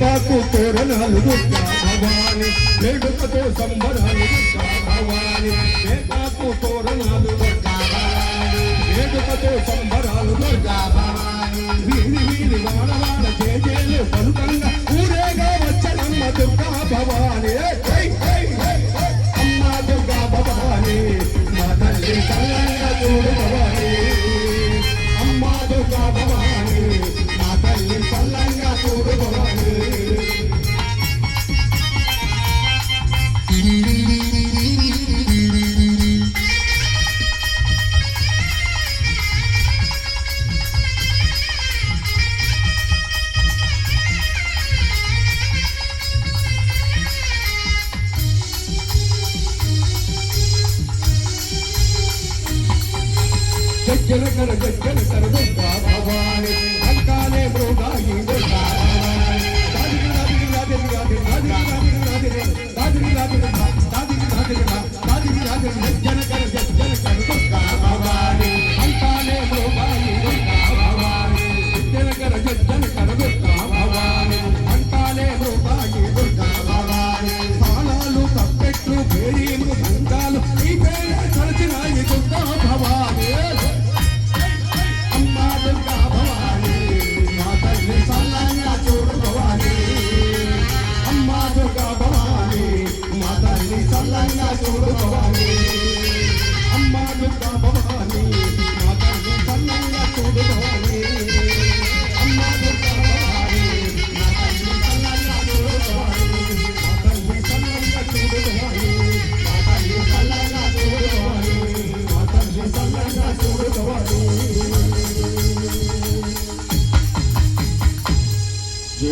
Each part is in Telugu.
పాకు తోరణాలు భవాని వేడుకతో సంబరాలు భవాని పాకు తోరణాలు వేడుకతో సంబరాలు వీడి వీడి వాడవాడ చేజేలు పలుకంగా ఊరేగా వచ్చనమ్మ దుర్గా భవాని. గజ్జల కర గజ్జల కర దుర్గా భవాని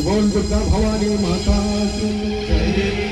गोल दुर्गा भवानी माता की जय